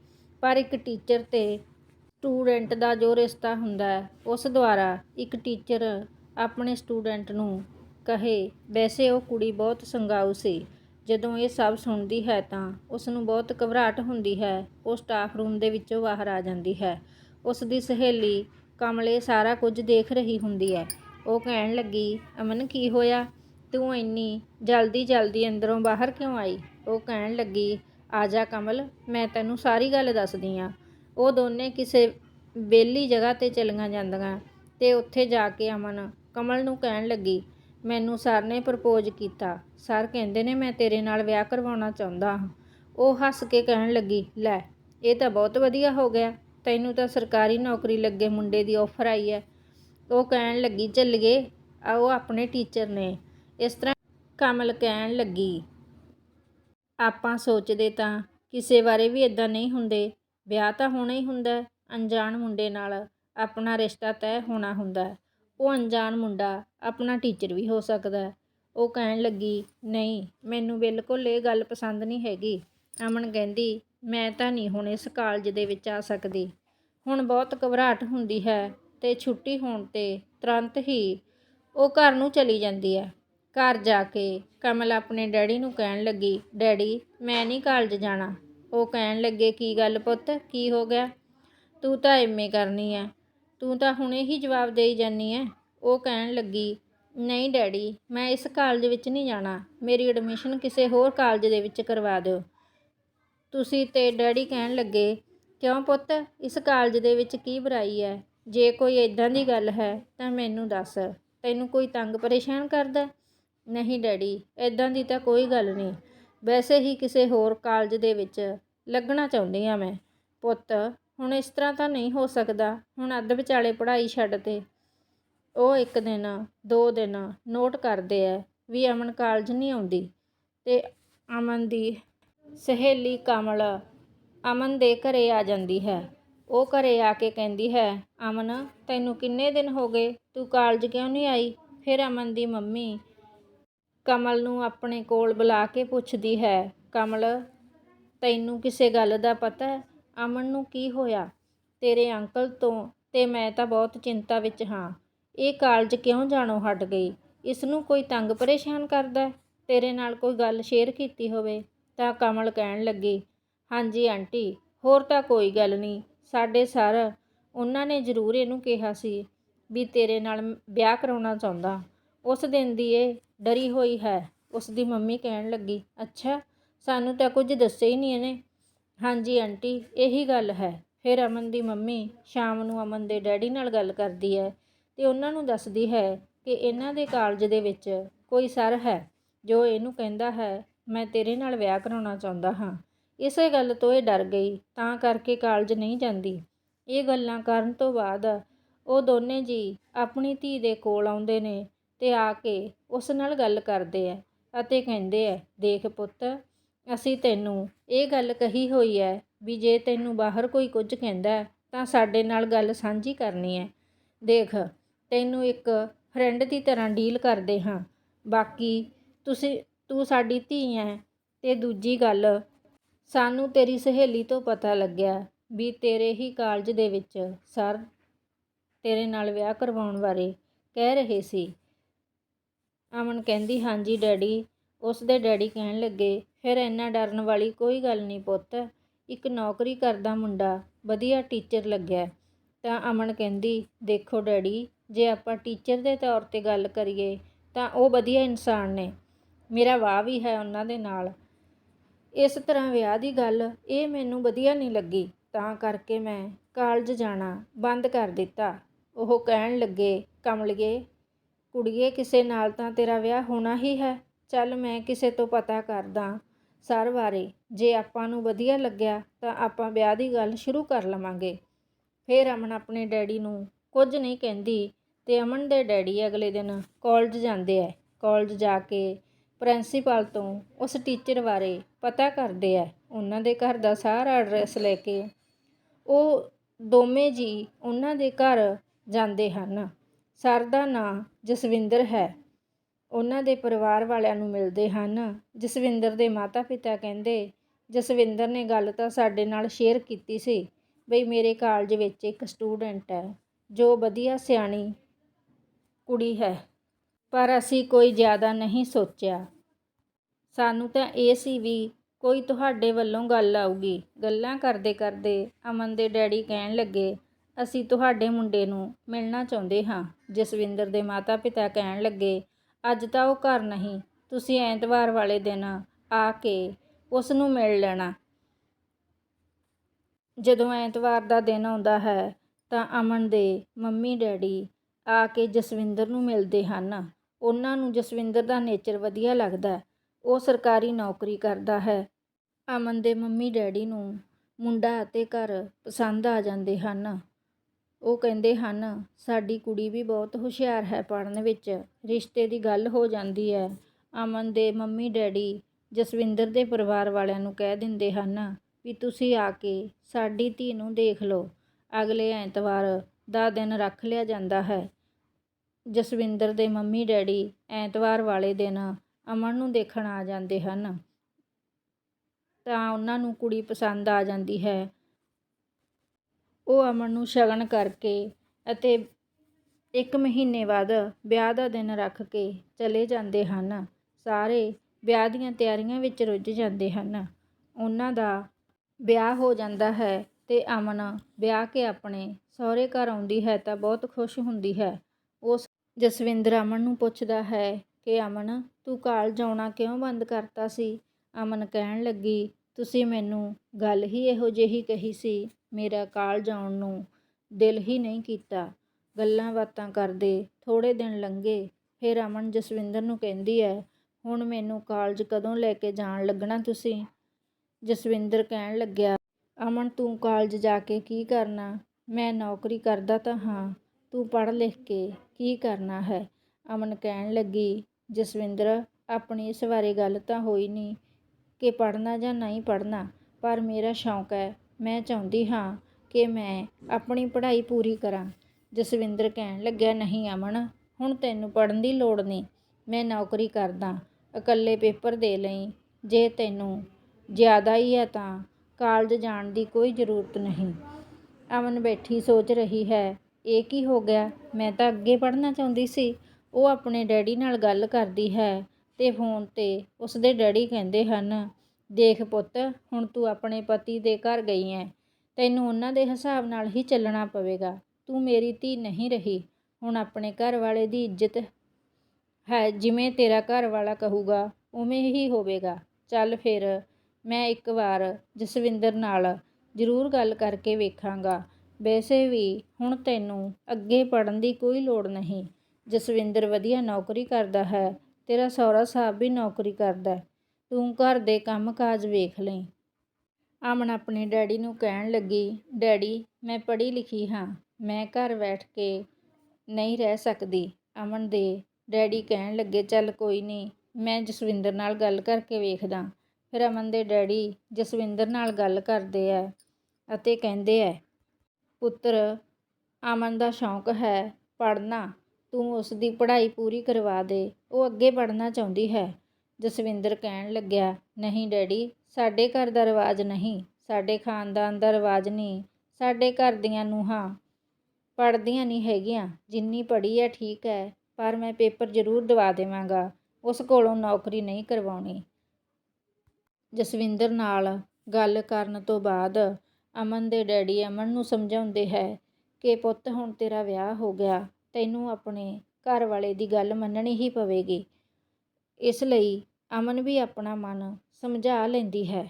ਪਰ ਇੱਕ ਟੀਚਰ ਤੇ ਸਟੂਡੈਂਟ ਦਾ ਜੋ ਰਿਸ਼ਤਾ ਹੁੰਦਾ ਹੈ, ਉਸ ਦੁਆਰਾ ਇੱਕ ਟੀਚਰ ਆਪਣੇ ਸਟੂਡੈਂਟ ਨੂੰ ਕਹੇ, ਵੈਸੇ ਉਹ ਕੁੜੀ ਬਹੁਤ ਸੰਗਾਊ ਸੀ। ਜਦੋਂ ਇਹ ਸਭ ਸੁਣਦੀ ਹੈ ਤਾਂ ਉਸ ਨੂੰ ਬਹੁਤ ਘਬਰਾਹਟ ਹੁੰਦੀ ਹੈ। ਉਹ ਸਟਾਫ ਰੂਮ ਦੇ ਵਿੱਚੋਂ ਬਾਹਰ ਆ ਜਾਂਦੀ ਹੈ। ਉਸ ਦੀ ਸਹੇਲੀ ਕਮਲੇ ਸਾਰਾ ਕੁਝ ਦੇਖ ਰਹੀ ਹੁੰਦੀ ਹੈ ਉਹ ਕਹਿਣ ਲੱਗੀ, ਅਮਨ, ਕੀ ਹੋਇਆ? ਤੂੰ ਇੰਨੀ ਜਲਦੀ ਜਲਦੀ ਅੰਦਰੋਂ ਬਾਹਰ ਕਿਉਂ ਆਈ? ਉਹ ਕਹਿਣ ਲੱਗੀ, ਆ ਜਾ ਕਮਲ, ਮੈਂ ਤੈਨੂੰ ਸਾਰੀ ਗੱਲ ਦੱਸਦੀ ਆ। ਉਹ ਦੋਨੇ ਕਿਸੇ ਬੇਲੀ ਜਗ੍ਹਾ ਤੇ ਚਲੀਆਂ ਜਾਂਦੀਆਂ ਤੇ ਉੱਥੇ ਜਾ ਕੇ ਅਮਨ ਕਮਲ ਨੂੰ ਕਹਿਣ ਲੱਗੀ, ਮੈਨੂੰ ਸਰ ਨੇ ਪ੍ਰਪੋਜ਼ ਕੀਤਾ। ਸਰ ਕਹਿੰਦੇ ਨੇ ਮੈਂ ਤੇਰੇ ਨਾਲ ਵਿਆਹ ਕਰਵਾਉਣਾ ਚਾਹੁੰਦਾ ਹਾਂ। ਉਹ ਹੱਸ ਕੇ ਕਹਿਣ ਲੱਗੀ, ਲੈ, ਇਹ ਤਾਂ ਬਹੁਤ ਵਧੀਆ ਹੋ ਗਿਆ। ਤੈਨੂੰ ਤਾਂ ਸਰਕਾਰੀ ਨੌਕਰੀ ਲੱਗੇ ਮੁੰਡੇ ਦੀ ਆਫਰ ਆਈ ਹੈ ਉਹ ਕਹਿਣ ਲੱਗੀ ਚੱਲੀਏ ਉਹ ਆਪਣੇ ਟੀਚਰ ਨੇ। ਇਸ ਤਰ੍ਹਾਂ ਕਮਲ ਕਹਿਣ ਲੱਗੀ। ਆਪਾਂ ਸੋਚਦੇ ਤਾਂ ਕਿਸੇ ਬਾਰੇ ਵੀ ਇਦਾਂ ਨਹੀਂ ਹੁੰਦੇ। ਵਿਆਹ ਤਾਂ ਹੋਣਾ ਹੀ ਹੁੰਦਾ ਅਣਜਾਣ ਮੁੰਡੇ ਨਾਲ ਆਪਣਾ ਰਿਸ਼ਤਾ ਤੈਅ ਹੋਣਾ ਹੁੰਦਾ ਉਹ ਅਣਜਾਣ ਮੁੰਡਾ ਆਪਣਾ ਟੀਚਰ ਵੀ ਹੋ ਸਕਦਾ ਉਹ ਕਹਿਣ ਲੱਗੀ, ਨਹੀਂ, ਮੈਨੂੰ ਬਿਲਕੁਲ ਇਹ ਗੱਲ ਪਸੰਦ ਨਹੀਂ ਹੈਗੀ। ਅਮਨ ਕਹਿੰਦੀ ਮੈਂ ਤਾਂ ਨਹੀਂ ਹੁਣ ਇਸ ਕਾਲਜ ਦੇ ਵਿੱਚ ਆ ਸਕਦੀ। ਹੁਣ ਬਹੁਤ ਘਬਰਾਹਟ ਹੁੰਦੀ ਹੈ ਤੇ ਛੁੱਟੀ ਹੋਣ ਤੇ ਤੁਰੰਤ ਹੀ ਉਹ ਘਰ ਨੂੰ ਚਲੀ ਜਾਂਦੀ ਹੈ। ਘਰ ਜਾ ਕੇ ਕਮਲ ਆਪਣੇ ਡੈਡੀ ਨੂੰ ਕਹਿਣ ਲੱਗੀ, ਡੈਡੀ, ਮੈਂ ਨਹੀਂ ਕਾਲਜ ਜਾਣਾ। ਉਹ ਕਹਿਣ ਲੱਗੇ, ਕੀ ਗੱਲ ਪੁੱਤ? ਕੀ ਹੋ ਗਿਆ? ਤੂੰ ਤਾਂ ਐਮਏ ਕਰਨੀ ਹੈ। ਤੂੰ ਤਾਂ ਹੁਣੇ ਹੀ ਜਵਾਬ ਦੇਈ ਜਾਨੀ ਹੈ। ਉਹ ਕਹਿਣ ਲੱਗੀ, ਨਹੀਂ ਡੈਡੀ, ਮੈਂ ਇਸ ਕਾਲਜ ਵਿੱਚ ਨਹੀਂ ਜਾਣਾ। ਮੇਰੀ ਐਡਮਿਸ਼ਨ ਕਿਸੇ ਹੋਰ ਕਾਲਜ ਦੇ ਵਿੱਚ ਕਰਵਾ ਦਿਓ। ਤੁਸੀਂ ਤੇ ਡੈਡੀ ਕਹਿਣ ਲੱਗੇ, ਕਿਉਂ ਪੁੱਤ, ਇਸ ਕਾਲਜ ਦੇ ਵਿੱਚ ਕੀ ਬੁਰਾਈ ਹੈ? ਜੇ ਕੋਈ ਇਦਾਂ ਦੀ ਗੱਲ ਹੈ, ਤਾਂ ਮੈਨੂੰ ਦੱਸ। ਤੈਨੂੰ ਕੋਈ ਤੰਗ ਪਰੇਸ਼ਾਨ ਕਰਦਾ? ਨਹੀਂ ਡੈਡੀ ਇਦਾਂ ਦੀ ਤਾਂ ਕੋਈ ਗੱਲ ਨਹੀਂ। ਵੈਸੇ ਹੀ ਕਿਸੇ ਹੋਰ ਕਾਲਜ ਦੇ ਵਿੱਚ ਲੱਗਣਾ ਚਾਹੁੰਦੀ ਆ ਮੈਂ। ਪੁੱਤ, ਹੁਣ ਇਸ ਤਰ੍ਹਾਂ ਤਾਂ ਨਹੀਂ ਹੋ ਸਕਦਾ। ਹੁਣ ਅੱਧ ਵਿਚਾਲੇ ਪੜ੍ਹਾਈ ਛੱਡ ਤੇ। ਉਹ ਇੱਕ ਦਿਨ, ਦੋ ਦਿਨ ਨੋਟ ਕਰਦੇ ਐ ਵੀ ਅਮਨ ਕਾਲਜ ਨਹੀਂ ਆਉਂਦੀ ਤੇ ਅਮਨ ਦੀ ਸਹੇਲੀ ਕਮਲ ਅਮਨ ਦੇ ਘਰੇ ਆ ਜਾਂਦੀ ਹੈ। ਉਹ ਘਰੇ ਆ ਕੇ ਕਹਿੰਦੀ ਹੈ, ਅਮਨ, ਤੈਨੂੰ ਕਿੰਨੇ ਦਿਨ ਹੋ ਗਏ? ਤੂੰ ਕਾਲਜ ਕਿਉਂ ਨਹੀਂ ਆਈ? ਫਿਰ ਅਮਨ ਦੀ ਮੰਮੀ ਕਮਲ ਨੂੰ ਆਪਣੇ ਕੋਲ ਬੁਲਾ ਕੇ ਪੁੱਛਦੀ ਹੈ, ਕਮਲ, ਤੈਨੂੰ ਕਿਸੇ ਗੱਲ ਦਾ ਪਤਾ ਹੈ? ਅਮਨ ਨੂੰ ਕੀ ਹੋਇਆ? ਤੇਰੇ ਅੰਕਲ ਤੋਂ ਤੇ ਮੈਂ ਤਾਂ ਬਹੁਤ ਚਿੰਤਾ ਵਿੱਚ ਹਾਂ। ਇਹ ਕਾਲਜ ਕਿਉਂ ਜਾਣੋਂ ਹਟ ਗਈ? ਇਸ ਨੂੰ ਕੋਈ ਤੰਗ ਪਰੇਸ਼ਾਨ ਕਰਦਾ ਤੇਰੇ ਨਾਲ ਕੋਈ ਗੱਲ ਸ਼ੇਅਰ ਕੀਤੀ ਹੋਵੇ? ਤਾਂ ਕਮਲ ਕਹਿਣ ਲੱਗੀ, ਹਾਂਜੀ, ਆਂਟੀ, ਹੋਰ ਤਾਂ ਕੋਈ ਗੱਲ ਨਹੀਂ। ਸਾਡੇ ਸਰ, ਉਹਨਾਂ ਨੇ ਜ਼ਰੂਰ ਇਹਨੂੰ ਕਿਹਾ ਸੀ ਵੀ ਤੇਰੇ ਨਾਲ ਵਿਆਹ ਕਰਾਉਣਾ ਚਾਹੁੰਦਾ। ਉਸ ਦਿਨ ਦੀ ਇਹ ਡਰੀ ਹੋਈ ਹੈ। ਉਸ ਦੀ ਮੰਮੀ ਕਹਿਣ ਲੱਗੀ, ਅੱਛਾ, ਸਾਨੂੰ ਤਾਂ ਕੁਝ ਦੱਸਿਆ ਹੀ ਨਹੀਂ ਇਹਨੇ। ਹਾਂਜੀ, ਆਂਟੀ, ਇਹੀ ਗੱਲ ਹੈ। ਫਿਰ ਅਮਨ ਦੀ ਮੰਮੀ ਸ਼ਾਮ ਨੂੰ ਅਮਨ ਦੇ ਡੈਡੀ ਨਾਲ ਗੱਲ ਕਰਦੀ ਹੈ ਤੇ ਉਹਨਾਂ ਨੂੰ ਦੱਸਦੀ ਹੈ ਕਿ ਇਹਨਾਂ ਦੇ ਕਾਲਜ ਦੇ ਵਿੱਚ ਕੋਈ ਸਰ ਹੈ ਜੋ ਇਹਨੂੰ ਕਹਿੰਦਾ ਹੈ ਮੈਂ ਤੇਰੇ ਨਾਲ ਵਿਆਹ ਕਰਾਉਣਾ ਚਾਹੁੰਦਾ ਹਾਂ। ਇਸੇ ਗੱਲ ਤੋਂ ਇਹ ਡਰ ਗਈ, ਤਾਂ ਕਰਕੇ ਕਾਲਜ ਨਹੀਂ ਜਾਂਦੀ। ਇਹ ਗੱਲਾਂ ਕਰਨ ਤੋਂ ਬਾਅਦ ਉਹ ਦੋਨੇ ਜੀ ਆਪਣੀ ਧੀ ਦੇ ਕੋਲ ਆਉਂਦੇ ਨੇ ਤੇ ਆ ਕੇ ਉਸ ਨਾਲ ਗੱਲ ਕਰਦੇ ਆ ਅਤੇ ਕਹਿੰਦੇ ਆ ਦੇਖ ਪੁੱਤ, ਅਸੀਂ ਤੈਨੂੰ ਇਹ ਗੱਲ ਕਹੀ ਹੋਈ ਹੈ ਵੀ ਜੇ ਤੈਨੂੰ ਬਾਹਰ ਕੋਈ ਕੁਝ ਕਹਿੰਦਾ ਤਾਂ ਸਾਡੇ ਨਾਲ ਗੱਲ ਸਾਂਝੀ ਕਰਨੀ ਹੈ ਦੇਖ, ਤੈਨੂੰ ਇੱਕ ਫਰੈਂਡ ਦੀ ਤਰ੍ਹਾਂ ਡੀਲ ਕਰਦੇ ਹਾਂ। ਬਾਕੀ ਤੁਸੀਂ ਤੂੰ ਸਾਡੀ ਧੀ ਹੈ ਤੇ ਦੂਜੀ ਗੱਲ, ਸਾਨੂੰ ਤੇਰੀ ਸਹੇਲੀ ਤੋਂ ਪਤਾ ਲੱਗਿਆ ਵੀ ਤੇਰੇ ਹੀ ਕਾਲਜ ਦੇ ਵਿੱਚ ਸਰ ਤੇਰੇ ਨਾਲ ਵਿਆਹ ਕਰਵਾਉਣ ਬਾਰੇ ਕਹਿ ਰਹੇ ਸੀ। ਅਮਨ ਕਹਿੰਦੀ, ਹਾਂਜੀ ਡੈਡੀ। ਉਸ ਦੇ ਡੈਡੀ ਕਹਿਣ ਲੱਗੇ, ਫਿਰ ਇੰਨਾ ਡਰਨ ਵਾਲੀ ਕੋਈ ਗੱਲ ਨਹੀਂ ਪੁੱਤ, ਇੱਕ ਨੌਕਰੀ ਕਰਦਾ ਮੁੰਡਾ, ਵਧੀਆ ਟੀਚਰ ਲੱਗਿਆ। ਤਾਂ ਅਮਨ ਕਹਿੰਦੀ, ਦੇਖੋ ਡੈਡੀ, ਜੇ ਆਪਾਂ ਟੀਚਰ ਦੇ ਤੌਰ ਤੇ ਗੱਲ ਕਰੀਏ, ਤਾਂ ਉਹ ਵਧੀਆ ਇਨਸਾਨ ਨੇ। ਮੇਰਾ ਵਾਹ ਵੀ ਹੈ ਉਹਨਾਂ ਦੇ ਨਾਲ। ਇਸ ਤਰ੍ਹਾਂ ਵਿਆਹ ਦੀ ਗੱਲ ਇਹ ਮੈਨੂੰ ਵਧੀਆ ਨਹੀਂ ਲੱਗੀ। ਤਾਂ ਕਰਕੇ ਮੈਂ ਕਾਲਜ ਜਾਣਾ ਬੰਦ ਕਰ ਦਿੱਤਾ। ਉਹ ਕਹਿਣ ਲੱਗੇ ਕਮਲੀਏ ਕੁੜੀਏ, ਕਿਸੇ ਨਾਲ ਤਾਂ ਤੇਰਾ ਵਿਆਹ ਹੋਣਾ ਹੀ ਹੈ। ਚੱਲ ਮੈਂ ਕਿਸੇ ਤੋਂ ਪਤਾ ਕਰਦਾ ਸਰ ਬਾਰੇ। ਜੇ ਆਪਾਂ ਨੂੰ ਵਧੀਆ ਲੱਗਿਆ ਤਾਂ ਆਪਾਂ ਵਿਆਹ ਦੀ ਗੱਲ ਸ਼ੁਰੂ ਕਰ ਲਵਾਂਗੇ। ਫਿਰ ਅਮਨ ਆਪਣੇ ਡੈਡੀ ਨੂੰ ਕੁਝ ਨਹੀਂ ਕਹਿੰਦੀ ਤੇ ਅਮਨ ਦੇ ਡੈਡੀ ਅਗਲੇ ਦਿਨ ਕਾਲਜ ਜਾਂਦੇ ਐ ਕਾਲਜ ਜਾ ਕੇ ਪ੍ਰਿੰਸੀਪਲ ਤੋਂ ਉਸ ਟੀਚਰ ਬਾਰੇ ਪਤਾ ਕਰਦੇ ਹੈ ਉਹਨਾਂ ਦੇ ਘਰ ਦਾ ਸਾਰਾ ਐਡਰੈਸ ਲੈ ਕੇ ਉਹ ਦੋਵੇਂ ਜੀ ਉਹਨਾਂ ਦੇ ਘਰ ਜਾਂਦੇ ਹਨ। ਸਰ ਦਾ ਨਾਂ ਜਸਵਿੰਦਰ ਹੈ। ਉਹਨਾਂ ਦੇ ਪਰਿਵਾਰ ਵਾਲਿਆਂ ਨੂੰ ਮਿਲਦੇ ਹਨ। ਜਸਵਿੰਦਰ ਦੇ ਮਾਤਾ-ਪਿਤਾ ਕਹਿੰਦੇ, ਜਸਵਿੰਦਰ ਨੇ ਗੱਲ ਤਾਂ ਸਾਡੇ ਨਾਲ ਸ਼ੇਅਰ ਕੀਤੀ ਸੀ ਬਈ ਮੇਰੇ ਕਾਲਜ ਵਿੱਚ ਇੱਕ ਸਟੂਡੈਂਟ ਹੈ, ਜੋ ਵਧੀਆ ਸਿਆਣੀ ਕੁੜੀ ਹੈ। ਪਰ ਅਸੀਂ ਕੋਈ ਜ਼ਿਆਦਾ ਨਹੀਂ ਸੋਚਿਆ। ਸਾਨੂੰ ਤਾਂ ਇਹ ਸੀ ਵੀ ਕੋਈ ਤੁਹਾਡੇ ਵੱਲੋਂ ਗੱਲ ਆਊਗੀ। ਗੱਲਾਂ ਕਰਦੇ ਕਰਦੇ ਅਮਨ ਦੇ ਡੈਡੀ ਕਹਿਣ ਲੱਗੇ, ਅਸੀਂ ਤੁਹਾਡੇ ਮੁੰਡੇ ਨੂੰ ਮਿਲਣਾ ਚਾਹੁੰਦੇ ਹਾਂ। ਜਸਵਿੰਦਰ ਦੇ ਮਾਤਾ-ਪਿਤਾ ਕਹਿਣ ਲੱਗੇ, ਅੱਜ ਤਾਂ ਉਹ ਘਰ ਨਹੀਂ, ਤੁਸੀਂ ਐਤਵਾਰ ਵਾਲੇ ਦਿਨ ਆ ਕੇ ਉਸ ਨੂੰ ਮਿਲ ਲੈਣਾ। ਜਦੋਂ ਐਤਵਾਰ ਦਾ ਦਿਨ ਆਉਂਦਾ ਹੈ ਤਾਂ ਅਮਨ ਦੇ ਮੰਮੀ ਡੈਡੀ ਆ ਕੇ ਜਸਵਿੰਦਰ ਨੂੰ ਮਿਲਦੇ ਹਨ। ਉਹਨਾਂ ਨੂੰ ਜਸਵਿੰਦਰ ਦਾ ਨੇਚਰ ਵਧੀਆ ਲੱਗਦਾ ਉਹ ਸਰਕਾਰੀ ਨੌਕਰੀ ਕਰਦਾ ਹੈ। ਅਮਨ ਦੇ ਮੰਮੀ ਡੈਡੀ ਨੂੰ ਮੁੰਡਾ ਅਤੇ ਘਰ ਪਸੰਦ ਆ ਜਾਂਦੇ ਹਨ। ਉਹ ਕਹਿੰਦੇ ਹਨ, ਸਾਡੀ ਕੁੜੀ ਵੀ ਬਹੁਤ ਹੁਸ਼ਿਆਰ ਹੈ ਪੜ੍ਹਨ ਵਿੱਚ। ਰਿਸ਼ਤੇ ਦੀ ਗੱਲ ਹੋ ਜਾਂਦੀ ਹੈ। ਅਮਨ ਦੇ ਮੰਮੀ ਡੈਡੀ ਜਸਵਿੰਦਰ ਦੇ ਪਰਿਵਾਰ ਵਾਲਿਆਂ ਨੂੰ ਕਹਿ ਦਿੰਦੇ ਹਨ, ਵੀ ਤੁਸੀਂ ਆ ਕੇ ਸਾਡੀ ਧੀ ਨੂੰ ਦੇਖ ਲਓ। ਅਗਲੇ ਐਤਵਾਰ ਦਾ ਦਿਨ ਰੱਖ ਲਿਆ ਜਾਂਦਾ ਹੈ। ਜਸਵਿੰਦਰ ਦੇ ਮੰਮੀ ਡੈਡੀ ਐਤਵਾਰ ਵਾਲੇ ਦਿਨ ਅਮਨ ਨੂੰ ਦੇਖਣ ਆ ਜਾਂਦੇ ਹਨ। ਤਾਂ ਉਹਨਾਂ ਨੂੰ ਕੁੜੀ ਪਸੰਦ ਆ ਜਾਂਦੀ ਹੈ। ਉਹ ਅਮਨ ਨੂੰ ਸ਼ਗਨ ਕਰਕੇ ਅਤੇ ਇੱਕ ਮਹੀਨੇ ਬਾਅਦ ਵਿਆਹ ਦਾ ਦਿਨ ਰੱਖ ਕੇ ਚਲੇ ਜਾਂਦੇ ਹਨ। ਸਾਰੇ ਵਿਆਹ ਦੀਆਂ ਤਿਆਰੀਆਂ ਵਿੱਚ ਰੁੱਝ ਜਾਂਦੇ ਹਨ। ਉਹਨਾਂ ਦਾ ਵਿਆਹ ਹੋ ਜਾਂਦਾ ਹੈ ਤੇ ਅਮਨ ਵਿਆਹ ਕੇ ਆਪਣੇ ਸਹੁਰੇ ਘਰ ਆਉਂਦੀ ਹੈ ਤਾਂ ਬਹੁਤ ਖੁਸ਼ ਹੁੰਦੀ ਹੈ। ਉਸ ਜਸਵਿੰਦਰ ਅਮਨ ਨੂੰ ਪੁੱਛਦਾ ਹੈ ਕਿ ਅਮਨ, ਤੂੰ ਕਾਲਜ ਆਉਣਾ ਕਿਉਂ ਬੰਦ ਕਰਤਾ ਸੀ? ਅਮਨ ਕਹਿਣ ਲੱਗੀ, ਤੁਸੀਂ ਮੈਨੂੰ ਗੱਲ ਹੀ ਇਹੋ ਜਿਹੀ ਕਹੀ ਸੀ, ਮੇਰਾ ਕਾਲਜ ਆਉਣ ਨੂੰ ਦਿਲ ਹੀ ਨਹੀਂ ਕੀਤਾ। ਗੱਲਾਂ ਬਾਤਾਂ ਕਰਦੇ ਥੋੜੇ ਦਿਨ ਲੰਘੇ, ਫਿਰ ਅਮਨ ਜਸਵਿੰਦਰ ਨੂੰ ਕਹਿੰਦੀ ਹੈ, ਹੁਣ ਮੈਨੂੰ ਕਾਲਜ ਕਦੋਂ ਲੈ ਕੇ ਜਾਣ ਲੱਗਣਾ ਤੁਸੀਂ? ਜਸਵਿੰਦਰ ਕਹਿਣ ਲੱਗਿਆ, ਅਮਨ, ਤੂੰ ਕਾਲਜ ਜਾ ਕੇ ਕੀ ਕਰਨਾ? ਮੈਂ ਨੌਕਰੀ ਕਰਦਾ ਤਾਂ ਹਾਂ, ਤੂੰ ਪੜ੍ਹ ਲਿਖ ਕੇ ਕੀ ਕਰਨਾ ਹੈ? ਅਮਨ ਕਹਿਣ ਲੱਗੀ, ਜਸਵਿੰਦਰ, ਆਪਣੀ ਇਸ ਬਾਰੇ ਗੱਲ ਤਾਂ ਹੋਈ ਨਹੀਂ ਕਿ ਪੜ੍ਹਨਾ ਜਾਂ ਨਹੀਂ ਪੜ੍ਹਨਾ, ਪਰ ਮੇਰਾ ਸ਼ੌਂਕ ਹੈ। ਮੈਂ ਚਾਹੁੰਦੀ ਹਾਂ ਕਿ ਮੈਂ ਆਪਣੀ ਪੜ੍ਹਾਈ ਪੂਰੀ ਕਰਾਂ। ਜਸਵਿੰਦਰ ਕਹਿਣ ਲੱਗਿਆ, ਨਹੀਂ ਅਮਨ, ਹੁਣ ਤੈਨੂੰ ਪੜ੍ਹਨ ਦੀ ਲੋੜ ਨਹੀਂ ਮੈਂ ਨੌਕਰੀ ਕਰਦਾ, ਇਕੱਲੇ ਪੇਪਰ ਦੇ ਲਈ। ਜੇ ਤੈਨੂੰ ਜ਼ਿਆਦਾ ਹੀ ਹੈ ਤਾਂ ਕਾਲਜ ਜਾਣ ਦੀ ਕੋਈ ਜ਼ਰੂਰਤ ਨਹੀਂ। ਅਮਨ ਬੈਠੀ ਸੋਚ ਰਹੀ ਹੈ। ਇਹ ਕੀ ਹੋ ਗਿਆ? ਮੈਂ ਤਾਂ ਅੱਗੇ ਪੜ੍ਹਨਾ ਚਾਹੁੰਦੀ ਸੀ। ਉਹ ਆਪਣੇ ਡੈਡੀ ਨਾਲ ਗੱਲ ਕਰਦੀ ਹੈ ਅਤੇ ਫੋਨ ਤੇ ਉਸਦੇ ਡੈਡੀ ਕਹਿੰਦੇ ਹਨ, ਦੇਖ ਪੁੱਤ, ਹੁਣ ਤੂੰ ਆਪਣੇ ਪਤੀ ਦੇ ਘਰ ਗਈ ਹੈ। ਤੈਨੂੰ ਉਹਨਾਂ ਦੇ ਹਿਸਾਬ ਨਾਲ ਹੀ ਚੱਲਣਾ ਪਵੇਗਾ। ਤੂੰ ਮੇਰੀ ਧੀ ਨਹੀਂ ਰਹੀ। ਹੁਣ ਆਪਣੇ ਘਰ ਵਾਲੇ ਦੀ ਇੱਜ਼ਤ ਹੈ ਜਿਵੇਂ ਤੇਰਾ ਘਰ ਵਾਲਾ ਕਹੂਗਾ, ਉਵੇਂ ਹੀ ਹੋਵੇਗਾ। ਚੱਲ ਫਿਰ, ਮੈਂ ਇੱਕ ਵਾਰ ਜਸਵਿੰਦਰ ਨਾਲ ਜ਼ਰੂਰ ਗੱਲ ਕਰਕੇ ਵੇਖਾਂਗਾ। ਵੈਸੇ ਵੀ ਹੁਣ ਤੈਨੂੰ ਅੱਗੇ ਪੜਨ ਦੀ ਕੋਈ ਲੋੜ ਨਹੀਂ। ਜਸਵਿੰਦਰ ਵਧੀਆ ਨੌਕਰੀ ਕਰਦਾ ਹੈ, ਤੇਰਾ ਸਹੁਰਾ ਸਾਹਿਬ ਵੀ ਨੌਕਰੀ ਕਰਦਾ ਤੂੰ ਘਰ ਦੇ ਕੰਮ-ਕਾਜ ਵੇਖ ਲਈ ਅਮਨ ਆਪਣੇ ਡੈਡੀ ਨੂੰ ਕਹਿਣ ਲੱਗੀ, ਡੈਡੀ, ਮੈਂ ਪੜ੍ਹੀ ਲਿਖੀ ਹਾਂ, ਮੈਂ ਘਰ ਬੈਠ ਕੇ ਨਹੀਂ ਰਹਿ ਸਕਦੀ। ਅਮਨ ਦੇ ਡੈਡੀ ਕਹਿਣ ਲੱਗੇ, ਚੱਲ ਕੋਈ ਨਹੀਂ, ਮੈਂ ਜਸਵਿੰਦਰ ਨਾਲ ਗੱਲ ਕਰਕੇ ਵੇਖਦਾ। ਫਿਰ ਅਮਨ ਦੇ ਡੈਡੀ ਜਸਵਿੰਦਰ ਨਾਲ ਗੱਲ ਕਰਦੇ ਐ ਅਤੇ ਕਹਿੰਦੇ ਐ ਪੁੱਤਰ, ਅਮਨ ਦਾ ਸ਼ੌਂਕ ਹੈ ਪੜ੍ਹਨਾ। ਤੂੰ ਉਸ ਦੀ ਪੜ੍ਹਾਈ ਪੂਰੀ ਕਰਵਾ ਦੇ। ਉਹ ਅੱਗੇ ਪੜ੍ਹਨਾ ਚਾਹੁੰਦੀ ਹੈ। ਜਸਵਿੰਦਰ ਕਹਿਣ ਲੱਗਿਆ, ਨਹੀਂ ਡੈਡੀ, ਸਾਡੇ ਘਰ ਦਾ ਰਿਵਾਜ ਨਹੀਂ। ਸਾਡੇ ਖਾਨਦਾਨ ਦਾ ਰਿਵਾਜ ਨਹੀਂ। ਸਾਡੇ ਘਰ ਦੀਆਂ ਨੂੰਹਾਂ ਪੜ੍ਹਦੀਆਂ ਨਹੀਂ ਹੈਗੀਆਂ। ਜਿੰਨੀ ਪੜ੍ਹੀ ਹੈ ਠੀਕ ਹੈ, ਪਰ ਮੈਂ ਪੇਪਰ ਜ਼ਰੂਰ ਦਵਾ ਦੇਵਾਂਗਾ। ਉਸ ਕੋਲੋਂ ਨੌਕਰੀ ਨਹੀਂ ਕਰਵਾਉਣੀ। ਜਸਵਿੰਦਰ ਨਾਲ ਗੱਲ ਕਰਨ ਤੋਂ ਬਾਅਦ ਅਮਨ ਦੇ ਡੈਡੀ ਅਮਨ ਨੂੰ ਸਮਝਾਉਂਦੇ ਹੈ ਕਿ ਪੁੱਤ, ਹੁਣ ਤੇਰਾ ਵਿਆਹ ਹੋ ਗਿਆ, ਤੈਨੂੰ ਆਪਣੇ ਘਰ ਵਾਲੇ ਦੀ ਗੱਲ ਮੰਨਣੀ ਹੀ ਪਵੇਗੀ। ਇਸ ਲਈ ਅਮਨ ਵੀ ਆਪਣਾ ਮਨ ਸਮਝਾ ਲੈਂਦੀ ਹੈ।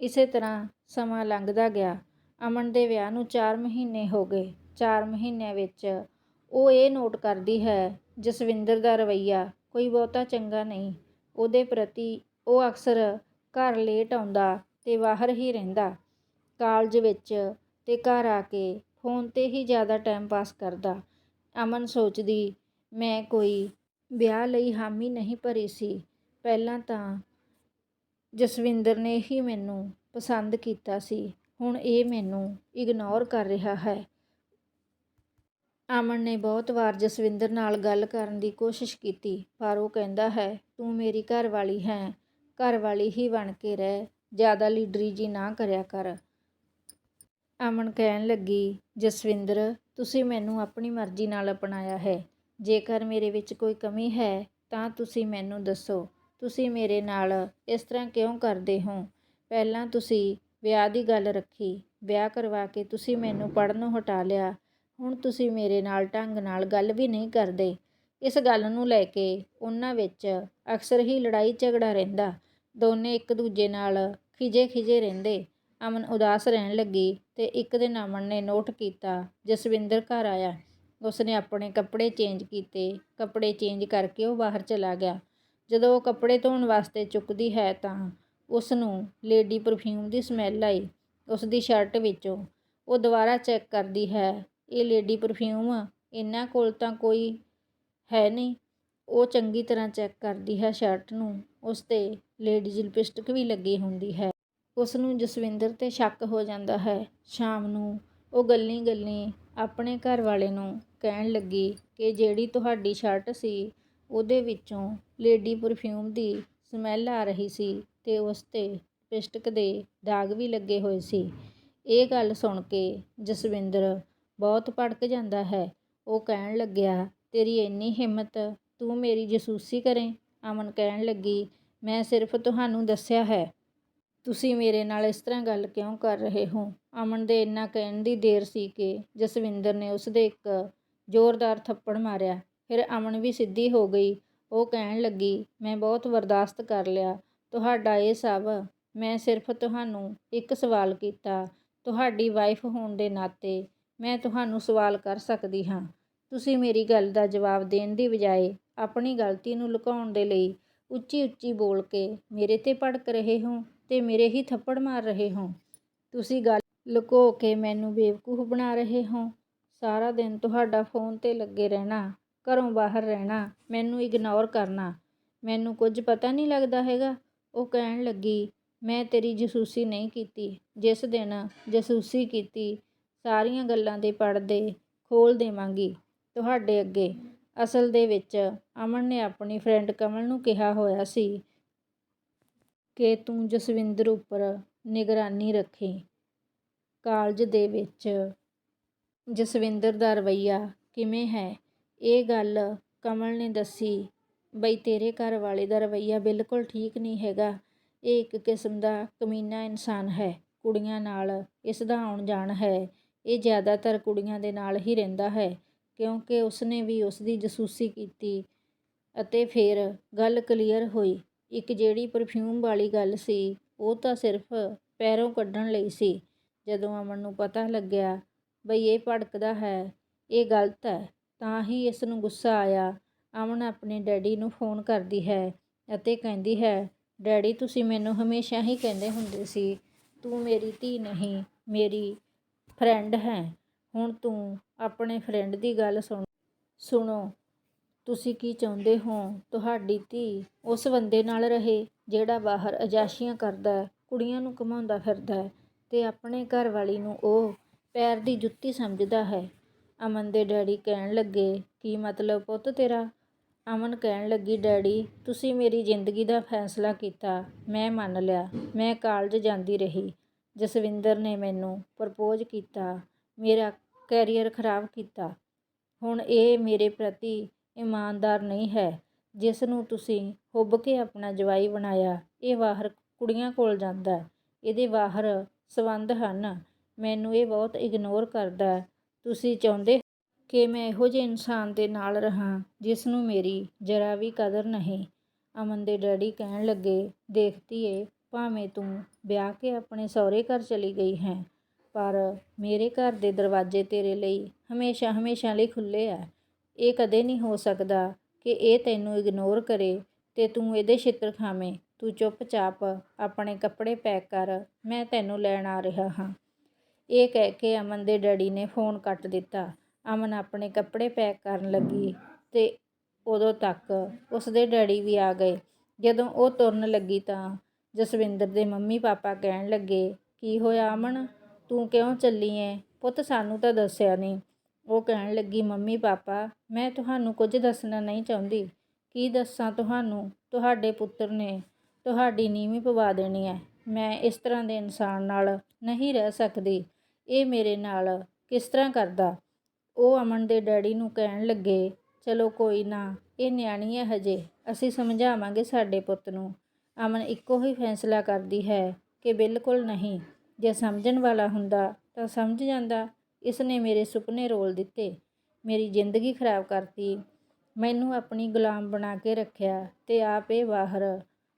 ਇਸੇ ਤਰ੍ਹਾਂ ਸਮਾਂ ਲੰਘਦਾ ਗਿਆ। ਅਮਨ ਦੇ ਵਿਆਹ ਨੂੰ 4 ਮਹੀਨੇ ਹੋ ਗਏ। 4 ਮਹੀਨਿਆਂ ਵਿੱਚ ਉਹ ਇਹ ਨੋਟ ਕਰਦੀ ਹੈ, ਜਸਵਿੰਦਰ ਦਾ ਰਵਈਆ ਕੋਈ ਬਹੁਤਾ ਚੰਗਾ ਨਹੀਂ। ਉਹਦੇ ਪ੍ਰਤੀ ਉਹ ਅਕਸਰ ਘਰ ਲੇਟ ਆਉਂਦਾ ਤੇ ਬਾਹਰ ਹੀ ਰਹਿੰਦਾ। ਕਾਲਜ ਵਿੱਚ ਅਤੇ ਘਰ ਆ ਕੇ ਫੋਨ ਤੇ ਹੀ ਜ਼ਿਆਦਾ ਟਾਈਮ ਪਾਸ ਕਰਦਾ। ਅਮਨ ਸੋਚਦੀ, ਮੈਂ ਕੋਈ ਵਿਆਹ ਲਈ ਹਾਮੀ ਨਹੀਂ ਭਰੀ ਸੀ। ਪਹਿਲਾਂ ਤਾਂ ਜਸਵਿੰਦਰ ਨੇ ਹੀ ਮੈਨੂੰ ਪਸੰਦ ਕੀਤਾ ਸੀ। ਹੁਣ ਇਹ ਮੈਨੂੰ ਇਗਨੋਰ ਕਰ ਰਿਹਾ ਹੈ। ਅਮਨ ਨੇ ਬਹੁਤ ਵਾਰ ਜਸਵਿੰਦਰ ਨਾਲ ਗੱਲ ਕਰਨ ਦੀ ਕੋਸ਼ਿਸ਼ ਕੀਤੀ, ਪਰ ਉਹ ਕਹਿੰਦਾ ਹੈ, ਤੂੰ ਮੇਰੀ ਘਰ ਵਾਲੀ ਹੈ। ਘਰ ਵਾਲੀ ਹੀ ਬਣ ਕੇ ਰਹਿ। ਜ਼ਿਆਦਾ ਲੀਡਰੀ ਜੀ ਨਾ ਕਰਿਆ ਕਰ। ਅਮਨ ਕਹਿਣ ਲੱਗੀ, ਜਸਵਿੰਦਰ, ਤੁਸੀਂ ਮੈਨੂੰ ਆਪਣੀ ਮਰਜ਼ੀ ਨਾਲ ਅਪਣਾਇਆ ਹੈ। ਜੇਕਰ ਮੇਰੇ ਵਿੱਚ ਕੋਈ ਕਮੀ ਹੈ, ਤਾਂ ਤੁਸੀਂ ਮੈਨੂੰ ਦੱਸੋ। ਤੁਸੀਂ ਮੇਰੇ ਨਾਲ ਇਸ ਤਰ੍ਹਾਂ ਕਿਉਂ ਕਰਦੇ ਹੋ? ਪਹਿਲਾਂ ਤੁਸੀਂ ਵਿਆਹ ਦੀ ਗੱਲ ਰੱਖੀ। ਵਿਆਹ ਕਰਵਾ ਕੇ ਤੁਸੀਂ ਮੈਨੂੰ ਪੜ੍ਹਨੋਂ ਹਟਾ ਲਿਆ। ਹੁਣ ਤੁਸੀਂ ਮੇਰੇ ਨਾਲ ਢੰਗ ਨਾਲ ਗੱਲ ਵੀ ਨਹੀਂ ਕਰਦੇ। ਇਸ ਗੱਲ ਨੂੰ ਲੈ ਕੇ ਉਹਨਾਂ ਵਿੱਚ ਅਕਸਰ ਹੀ ਲੜਾਈ ਝਗੜਾ ਰਹਿੰਦਾ। ਦੋਨੇ ਇੱਕ ਦੂਜੇ ਨਾਲ ਖਿਝੇ ਖਿਝੇ ਰਹਿੰਦੇ। ਅਮਨ ਉਦਾਸ ਰਹਿਣ ਲੱਗੀ ਤੇ ਇੱਕ ਦਿਨ ਅਮਨ ਨੇ ਨੋਟ ਕੀਤਾ, ਜਸਵਿੰਦਰ ਘਰ ਆਇਆ। ਉਸਨੇ ਆਪਣੇ ਕੱਪੜੇ ਚੇਂਜ ਕੀਤੇ। ਕੱਪੜੇ ਚੇਂਜ ਕਰਕੇ ਉਹ ਬਾਹਰ ਚਲਾ ਗਿਆ। ਜਦੋਂ ਉਹ ਕੱਪੜੇ ਧੋਣ ਵਾਸਤੇ ਚੁੱਕਦੀ ਹੈ ਤਾਂ ਉਸ ਨੂੰ ਲੇਡੀ ਪਰਫਿਊਮ ਦੀ ਸਮੈਲ ਆਈ ਉਸ ਦੀ ਸ਼ਰਟ ਵਿੱਚੋਂ। ਉਹ ਦੁਬਾਰਾ ਚੈੱਕ ਕਰਦੀ ਹੈ, ਇਹ ਲੇਡੀ ਪਰਫਿਊਮ ਇਹਨਾਂ ਕੋਲ ਤਾਂ ਕੋਈ ਹੈ ਨਹੀਂ। ਉਹ ਚੰਗੀ ਤਰ੍ਹਾਂ ਚੈੱਕ ਕਰਦੀ ਹੈ ਸ਼ਰਟ ਨੂੰ। ਉਸ ਤੇ ਲੇਡੀਜ਼ ਲਿਪਸਟਿਕ ਵੀ ਲੱਗੀ ਹੁੰਦੀ ਹੈ। ਉਸ ਨੂੰ ਜਸਵਿੰਦਰ ਤੇ ਸ਼ੱਕ ਹੋ ਜਾਂਦਾ ਹੈ। ਸ਼ਾਮ ਨੂੰ ਉਹ ਗੱਲੀ ਗੱਲੀ ਆਪਣੇ ਘਰ ਵਾਲੇ ਨੂੰ ਕਹਿਣ ਲੱਗੀ ਕਿ ਜਿਹੜੀ ਤੁਹਾਡੀ ਸ਼ਰਟ ਸੀ, ਉਹਦੇ ਵਿੱਚੋਂ ਲੇਡੀ ਪਰਫਿਊਮ ਦੀ ਸਮੈਲ ਆ ਰਹੀ ਸੀ ਅਤੇ ਉਸ ਤੇ ਲਿਪਸਟਿਕ ਦੇ ਦਾਗ ਵੀ ਲੱਗੇ ਹੋਏ ਸੀ। ਇਹ ਗੱਲ ਸੁਣ ਕੇ ਜਸਵਿੰਦਰ ਬਹੁਤ ਭੜਕ ਜਾਂਦਾ ਹੈ। ਉਹ ਕਹਿਣ ਲੱਗਿਆ, ਤੇਰੀ ਇੰਨੀ ਹਿੰਮਤ ਤੂੰ ਮੇਰੀ ਜਸੂਸੀ ਕਰੇ? ਅਮਨ ਕਹਿਣ ਲੱਗੀ, ਮੈਂ ਸਿਰਫ ਤੁਹਾਨੂੰ ਦੱਸਿਆ ਹੈ। ਤੁਸੀਂ ਮੇਰੇ ਨਾਲ ਇਸ ਤਰ੍ਹਾਂ ਗੱਲ ਕਿਉਂ ਕਰ ਰਹੇ ਹੋ? ਅਮਨ ਦੇ ਇੰਨਾ ਕਹਿਣ ਦੀ ਦੇਰ ਸੀ ਕਿ ਜਸਵਿੰਦਰ ਨੇ ਉਸ ਦੇ ਇੱਕ ਜ਼ੋਰਦਾਰ ਥੱਪੜ ਮਾਰਿਆ। ਫਿਰ ਅਮਨ ਵੀ ਸਿੱਧੀ ਹੋ ਗਈ। ਉਹ ਕਹਿਣ ਲੱਗੀ, ਮੈਂ ਬਹੁਤ ਬਰਦਾਸ਼ਤ ਕਰ ਲਿਆ। ਤੁਹਾਡਾ ਇਹ ਸਭ, ਮੈਂ ਸਿਰਫ ਤੁਹਾਨੂੰ ਇੱਕ ਸਵਾਲ ਕੀਤਾ। ਤੁਹਾਡੀ ਵਾਈਫ ਹੋਣ ਦੇ ਨਾਤੇ ਮੈਂ ਤੁਹਾਨੂੰ ਸਵਾਲ ਕਰ ਸਕਦੀ ਹਾਂ। ਤੁਸੀਂ ਮੇਰੀ ਗੱਲ ਦਾ ਜਵਾਬ ਦੇਣ ਦੀ ਬਜਾਏ ਆਪਣੀ ਗਲਤੀ ਨੂੰ ਲੁਕਾਉਣ ਦੇ ਲਈ ਉੱਚੀ ਉੱਚੀ ਬੋਲ ਕੇ ਮੇਰੇ ਤੇ ਭੜਕ ਰਹੇ ਹੋ। ਤੇ ਮੇਰੇ ਹੀ ਥੱਪੜ ਮਾਰ ਰਹੇ ਹੋ। ਤੁਸੀਂ ਗੱਲ ਲੁਕੋ ਕੇ ਮੈਨੂੰ ਬੇਵਕੂਫ ਬਣਾ ਰਹੇ ਹੋ। ਸਾਰਾ ਦਿਨ ਤੁਹਾਡਾ ਫੋਨ ਤੇ ਲੱਗੇ ਰਹਿਣਾ, ਘਰੋਂ ਬਾਹਰ ਰਹਿਣਾ, ਮੈਨੂੰ ਇਗਨੋਰ ਕਰਨਾ। ਮੈਨੂੰ ਕੁਝ ਪਤਾ ਨਹੀਂ ਲੱਗਦਾ ਹੈਗਾ। ਉਹ ਕਹਿਣ ਲੱਗੀ, ਮੈਂ ਤੇਰੀ ਜਸੂਸੀ ਨਹੀਂ ਕੀਤੀ। ਜਿਸ ਦਿਨ ਜਸੂਸੀ ਕੀਤੀ, ਸਾਰੀਆਂ ਗੱਲਾਂ ਦੇ ਪਰਦੇ ਖੋਲ ਦੇਵਾਂਗੀ ਤੁਹਾਡੇ ਅੱਗੇ। ਅਸਲ ਦੇ ਵਿੱਚ ਅਮਨ ਨੇ ਆਪਣੀ ਫਰੈਂਡ ਕਮਲ ਨੂੰ ਕਿਹਾ ਹੋਇਆ ਸੀ ਕਿ ਤੂੰ ਜਸਵਿੰਦਰ ਉੱਪਰ ਨਿਗਰਾਨੀ ਰੱਖੀ। ਕਾਲਜ ਦੇ ਵਿੱਚ ਜਸਵਿੰਦਰ ਦਾ ਰਵੱਈਆ ਕਿਵੇਂ ਹੈ? ਇਹ ਗੱਲ ਕਮਲ ਨੇ ਦੱਸੀ, ਬਈ ਤੇਰੇ ਘਰ ਵਾਲੇ ਦਾ ਰਵੱਈਆ ਬਿਲਕੁਲ ਠੀਕ ਨਹੀਂ ਹੈਗਾ। ਇਹ ਇੱਕ ਕਿਸਮ ਦਾ ਕਮੀਨਾ ਇਨਸਾਨ ਹੈ। ਕੁੜੀਆਂ ਨਾਲ ਇਸ ਦਾ ਆਉਣ ਜਾਣ ਹੈ। ਇਹ ਜ਼ਿਆਦਾਤਰ ਕੁੜੀਆਂ ਦੇ ਨਾਲ ਹੀ ਰਹਿੰਦਾ ਹੈ, ਕਿਉਂਕਿ ਉਸਨੇ ਵੀ ਉਸ ਦੀ ਜਸੂਸੀ ਕੀਤੀ ਅਤੇ ਫਿਰ ਗੱਲ ਕਲੀਅਰ ਹੋਈ। ਇੱਕ ਜਿਹੜੀ ਪਰਫਿਊਮ ਵਾਲੀ ਗੱਲ ਸੀ, ਉਹ ਤਾਂ ਸਿਰਫ ਪੈਰੋਂ ਕੱਢਣ ਲਈ ਸੀ। ਜਦੋਂ ਅਮਨ ਨੂੰ ਪਤਾ ਲੱਗਿਆ, ਬਈ ਇਹ ਭੜਕਦਾ ਹੈ, ਇਹ ਗਲਤ ਹੈ, ਤਾਂ ਹੀ ਇਸ ਨੂੰ ਗੁੱਸਾ ਆਇਆ। ਅਮਨ ਆਪਣੇ ਡੈਡੀ ਨੂੰ ਫੋਨ ਕਰਦੀ ਹੈ ਅਤੇ ਕਹਿੰਦੀ ਹੈ, ਡੈਡੀ, ਤੁਸੀਂ ਮੈਨੂੰ ਹਮੇਸ਼ਾ ਹੀ ਕਹਿੰਦੇ ਹੁੰਦੇ ਸੀ, ਤੂੰ ਮੇਰੀ ਧੀ ਨਹੀਂ, ਮੇਰੀ ਫਰੈਂਡ ਹੈ। ਹੁਣ ਤੂੰ ਆਪਣੇ ਫਰੈਂਡ ਦੀ ਗੱਲ ਸੁਣ, ਸੁਣੋ ਤੁਸੀਂ ਕੀ ਚਾਹੁੰਦੇ ਹੋ? ਤੁਹਾਡੀ ਧੀ ਉਸ ਬੰਦੇ ਨਾਲ ਰਹੇ ਜਿਹੜਾ ਬਾਹਰ ਅਜਾਸ਼ੀਆਂ ਕਰਦਾ ਹੈ, ਕੁੜੀਆਂ ਨੂੰ ਕਮਾਉਂਦਾ ਫਿਰਦਾ ਹੈ ਤੇ ਆਪਣੇ ਘਰ ਵਾਲੀ ਨੂੰ ਉਹ ਪੈਰ ਦੀ ਜੁੱਤੀ ਸਮਝਦਾ ਹੈ। ਅਮਨ ਦੇ ਡੈਡੀ ਕਹਿਣ ਲੱਗੇ, ਕੀ ਮਤਲਬ ਪੁੱਤ ਤੇਰਾ? ਅਮਨ ਕਹਿਣ ਲੱਗੀ, ਡੈਡੀ, ਤੁਸੀਂ ਮੇਰੀ ਜ਼ਿੰਦਗੀ ਦਾ ਫੈਸਲਾ ਕੀਤਾ। ਮੈਂ ਮੰਨ ਲਿਆ। ਮੈਂ ਕਾਲਜ ਜਾਂਦੀ ਰਹੀ। ਜਸਵਿੰਦਰ ਨੇ ਮੈਨੂੰ ਪ੍ਰਪੋਜ਼ ਕੀਤਾ। ਮੇਰਾ ਕੈਰੀਅਰ ਖਰਾਬ ਕੀਤਾ। ਹੁਣ ਇਹ ਮੇਰੇ ਪ੍ਰਤੀ ਇਮਾਨਦਾਰ ਨਹੀਂ ਹੈ। ਜਿਸ ਨੂੰ ਤੁਸੀਂ ਹੁੱਬ ਕੇ ਆਪਣਾ ਜਵਾਈ ਬਣਾਇਆ, ਇਹ ਬਾਹਰ ਕੁੜੀਆਂ ਕੋਲ ਜਾਂਦਾ ਇਹਦੇ ਬਾਹਰ ਸੰਬੰਧ ਹਨ। ਮੈਨੂੰ ਇਹ ਬਹੁਤ ਇਗਨੋਰ ਕਰਦਾ ਤੁਸੀਂ ਚਾਹੁੰਦੇ ਕਿ ਮੈਂ ਇਹੋ ਜਿਹੇ ਇਨਸਾਨ ਦੇ ਨਾਲ ਰਹਾਂ, ਜਿਸ ਨੂੰ ਮੇਰੀ ਜਰਾ ਵੀ ਕਦਰ ਨਹੀਂ। ਅਮਨ ਦੇ ਡੈਡੀ ਕਹਿਣ ਲੱਗੇ, ਦੇਖਤੀ ਏ, ਭਾਵੇਂ ਤੂੰ ਵਿਆਹ ਕੇ ਆਪਣੇ ਸਹੁਰੇ ਘਰ ਚਲੀ ਗਈ ਹੈ, ਪਰ ਮੇਰੇ ਘਰ ਦੇ ਦਰਵਾਜ਼ੇ ਤੇਰੇ ਲਈ ਹਮੇਸ਼ਾ ਹਮੇਸ਼ਾ ਲਈ ਖੁੱਲੇ ਆ। ਇਹ ਕਦੇ ਨਹੀਂ ਹੋ ਸਕਦਾ ਕਿ ਇਹ ਤੈਨੂੰ ਇਗਨੋਰ ਕਰੇ ਤੇ ਤੂੰ ਇਹਦੇ ਛਿੱਤਰ ਖਾਵੇਂ। ਤੂੰ ਚੁੱਪਚਾਪ ਆਪਣੇ ਕੱਪੜੇ ਪੈਕ ਕਰ, ਮੈਂ ਤੈਨੂੰ ਲੈਣ ਆ ਰਿਹਾ ਹਾਂ। ਇਹ ਕਹਿ ਕੇ ਅਮਨ ਦੇ ਡੈਡੀ ਨੇ ਫੋਨ ਕੱਟ ਦਿੱਤਾ। ਅਮਨ ਆਪਣੇ ਕੱਪੜੇ ਪੈਕ ਕਰਨ ਲੱਗੀ ਤੇ ਉਦੋਂ ਤੱਕ ਉਸ ਦੇ ਡੈਡੀ ਵੀ ਆ ਗਏ। ਜਦੋਂ ਉਹ ਤੁਰਨ ਲੱਗੀ ਤਾਂ ਜਸਵਿੰਦਰ ਦੇ ਮੰਮੀ ਪਾਪਾ ਕਹਿਣ ਲੱਗੇ, ਕੀ ਹੋਇਆ ਅਮਨ? ਤੂੰ ਕਿਉਂ ਚੱਲੀ ਐ? ਪੁੱਤ ਸਾਨੂੰ ਤਾਂ ਦੱਸਿਆ ਨਹੀਂ। ਉਹ ਕਹਿਣ ਲੱਗੀ, ਮੰਮੀ, ਪਾਪਾ, ਮੈਂ ਤੁਹਾਨੂੰ ਕੁਝ ਦੱਸਣਾ ਨਹੀਂ ਚਾਹੁੰਦੀ। ਕੀ ਦੱਸਾਂ ਤੁਹਾਨੂੰ? ਤੁਹਾਡੇ ਪੁੱਤਰ ਨੇ ਤੁਹਾਡੀ ਨੀਵੀਂ ਪਵਾ ਦੇਣੀ ਹੈ। ਮੈਂ ਇਸ ਤਰ੍ਹਾਂ ਦੇ ਇਨਸਾਨ ਨਾਲ ਨਹੀਂ ਰਹਿ ਸਕਦੀ। ਇਹ ਮੇਰੇ ਨਾਲ ਕਿਸ ਤਰ੍ਹਾਂ ਕਰਦਾ? ਉਹ ਅਮਨ ਦੇ ਡੈਡੀ ਨੂੰ ਕਹਿਣ ਲੱਗੇ, ਚਲੋ ਕੋਈ ਨਾ, ਇਹ ਨਿਆਣੀ ਹੈ ਹਜੇ। ਅਸੀਂ ਸਮਝਾਵਾਂਗੇ ਸਾਡੇ ਪੁੱਤ ਨੂੰ। ਅਮਨ ਇੱਕੋ ਹੀ ਫੈਸਲਾ ਕਰਦੀ ਹੈ ਕਿ ਬਿਲਕੁਲ ਨਹੀਂ। ਜੇ ਸਮਝਣ ਵਾਲਾ ਹੁੰਦਾ ਤਾਂ ਸਮਝ ਜਾਂਦਾ। ਇਸ ਨੇ ਮੇਰੇ ਸੁਪਨੇ ਰੋਲ ਦਿੱਤੇ, ਮੇਰੀ ਜ਼ਿੰਦਗੀ ਖਰਾਬ ਕਰਤੀ। ਮੈਨੂੰ ਆਪਣੀ ਗੁਲਾਮ ਬਣਾ ਕੇ ਰੱਖਿਆ ਤੇ ਆਪ ਇਹ ਬਾਹਰ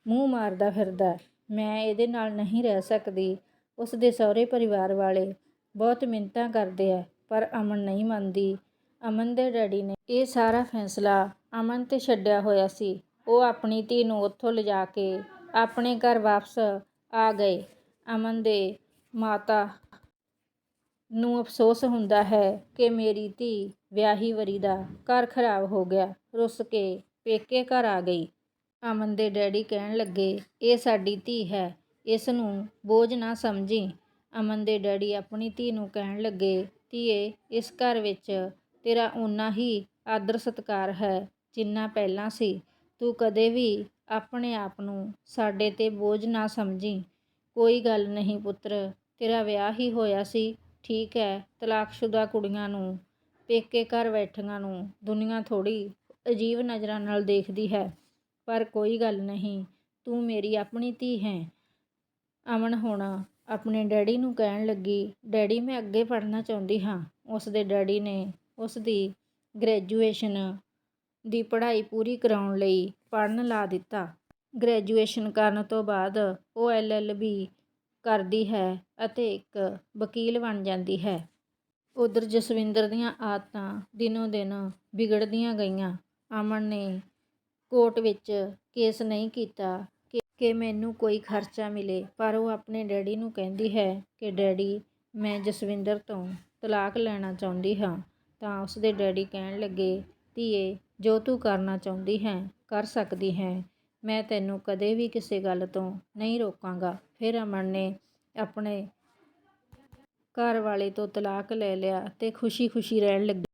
ਮੂੰਹ ਮਾਰਦਾ ਫਿਰਦਾ, ਮੈਂ ਇਹਦੇ ਨਾਲ ਨਹੀਂ ਰਹਿ ਸਕਦੀ। ਉਸ ਦੇ ਸਹੁਰੇ ਪਰਿਵਾਰ ਵਾਲੇ ਬਹੁਤ ਮਿੰਨਤਾਂ ਕਰਦੇ ਆ, ਪਰ ਅਮਨ ਨਹੀਂ ਮੰਨਦੀ। ਅਮਨ ਦੇ ਡੈਡੀ ਨੇ ਇਹ ਸਾਰਾ ਫੈਸਲਾ ਅਮਨ ਤੇ ਛੱਡਿਆ ਹੋਇਆ ਸੀ। ਉਹ ਆਪਣੀ ਧੀ ਨੂੰ ਉੱਥੋਂ ਲਿਜਾ ਕੇ ਆਪਣੇ ਘਰ ਵਾਪਸ ਆ ਗਏ। ਅਮਨ ਦੇ ਮਾਤਾ ਨੂੰ ਅਫਸੋਸ ਹੁੰਦਾ ਹੈ ਕਿ ਮੇਰੀ ਧੀ ਵਿਆਹੀ ਵਰੀ ਦਾ ਘਰ ਖਰਾਬ ਹੋ ਗਿਆ। ਰੁੱਸ ਕੇ ਪੇਕੇ ਘਰ ਆ ਗਈ। ਅਮਨ ਦੇ ਡੈਡੀ ਕਹਿਣ ਲੱਗੇ, ਇਹ ਸਾਡੀ ਧੀ ਹੈ, ਇਸ ਨੂੰ ਬੋਝ ਨਾ ਸਮਝੀ। ਅਮਨ ਦੇ ਡੈਡੀ ਆਪਣੀ ਧੀ ਨੂੰ ਕਹਿਣ ਲੱਗੇ, ਧੀਏ, ਇਸ ਘਰ ਵਿੱਚ ਤੇਰਾ ਓਨਾ ਹੀ ਆਦਰ ਸਤਿਕਾਰ ਹੈ ਜਿੰਨਾ ਪਹਿਲਾਂ ਸੀ। ਤੂੰ ਕਦੇ ਵੀ ਆਪਣੇ ਆਪ ਨੂੰ ਸਾਡੇ ਤੇ ਬੋਝ ਨਾ ਸਮਝੀ। ਕੋਈ ਗੱਲ ਨਹੀਂ ਪੁੱਤਰ, ਤੇਰਾ ਵਿਆਹ ਹੀ ਹੋਇਆ ਸੀ। ਠੀਕ ਹੈ, ਤਲਾਕਸ਼ੁਦਾ ਕੁੜੀਆਂ ਨੂੰ, ਪੇਕੇ ਘਰ ਬੈਠੀਆਂ ਨੂੰ ਦੁਨੀਆ ਥੋੜੀ ਅਜੀਬ ਨਜ਼ਰਾਂ ਨਾਲ ਦੇਖਦੀ ਹੈ। ਪਰ ਕੋਈ ਗੱਲ ਨਹੀਂ, ਤੂੰ ਮੇਰੀ ਆਪਣੀ ਧੀ ਹੈ। ਅਮਨ ਹੁਣ ਆਪਣੇ ਡੈਡੀ ਨੂੰ ਕਹਿਣ ਲੱਗੀ, ਡੈਡੀ, ਮੈਂ ਅੱਗੇ ਪੜ੍ਹਨਾ ਚਾਹੁੰਦੀ ਹਾਂ। ਉਸ ਦੇ ਡੈਡੀ ਨੇ ਉਸ ਦੀ ਗ੍ਰੈਜੂਏਸ਼ਨ ਦੀ ਪੜ੍ਹਾਈ ਪੂਰੀ ਕਰਾਉਣ ਲਈ ਪੜ੍ਹਨ ਲਾ ਦਿੱਤਾ। ਗ੍ਰੈਜੂਏਸ਼ਨ ਕਰਨ ਤੋਂ ਬਾਅਦ ਉਹ ਐਲਐਲਬੀ ਕਰਦੀ ਹੈ ਅਤੇ ਇੱਕ ਵਕੀਲ ਬਣ ਜਾਂਦੀ ਹੈ। ਉਧਰ ਜਸਵਿੰਦਰ ਦੀਆਂ ਆਦਤਾਂ ਦਿਨੋ ਦਿਨ ਵਿਗੜਦੀਆਂ ਗਈਆਂ। ਅਮਨ ਨੇ ਕੋਰਟ ਵਿੱਚ ਕੇਸ ਨਹੀਂ ਕੀਤਾ ਕਿ ਕਿ ਮੈਨੂੰ ਕੋਈ ਖਰਚਾ ਮਿਲੇ, ਪਰ ਉਹ ਆਪਣੇ ਡੈਡੀ ਨੂੰ ਕਹਿੰਦੀ ਹੈ ਕਿ, ਡੈਡੀ, ਮੈਂ ਜਸਵਿੰਦਰ ਤੋਂ ਤਲਾਕ ਲੈਣਾ ਚਾਹੁੰਦੀ ਹਾਂ। ਤਾਂ ਉਸਦੇ ਡੈਡੀ ਕਹਿਣ ਲੱਗੇ, ਧੀਏ, ਜੋ ਤੂੰ ਕਰਨਾ ਚਾਹੁੰਦੀ ਹੈ, ਕਰ ਸਕਦੀ ਹੈ। ਮੈਂ ਤੈਨੂੰ ਕਦੇ ਵੀ ਕਿਸੇ ਗੱਲ ਤੋਂ ਨਹੀਂ ਰੋਕਾਂਗਾ। ਫਿਰ ਅਮਨ ਨੇ ਆਪਣੇ ਘਰ ਵਾਲੇ ਤੋਂ ਤਲਾਕ ਲੈ ਲਿਆ ਤੇ ਖੁਸ਼ੀ-ਖੁਸ਼ੀ ਰਹਿਣ ਲੱਗੀ।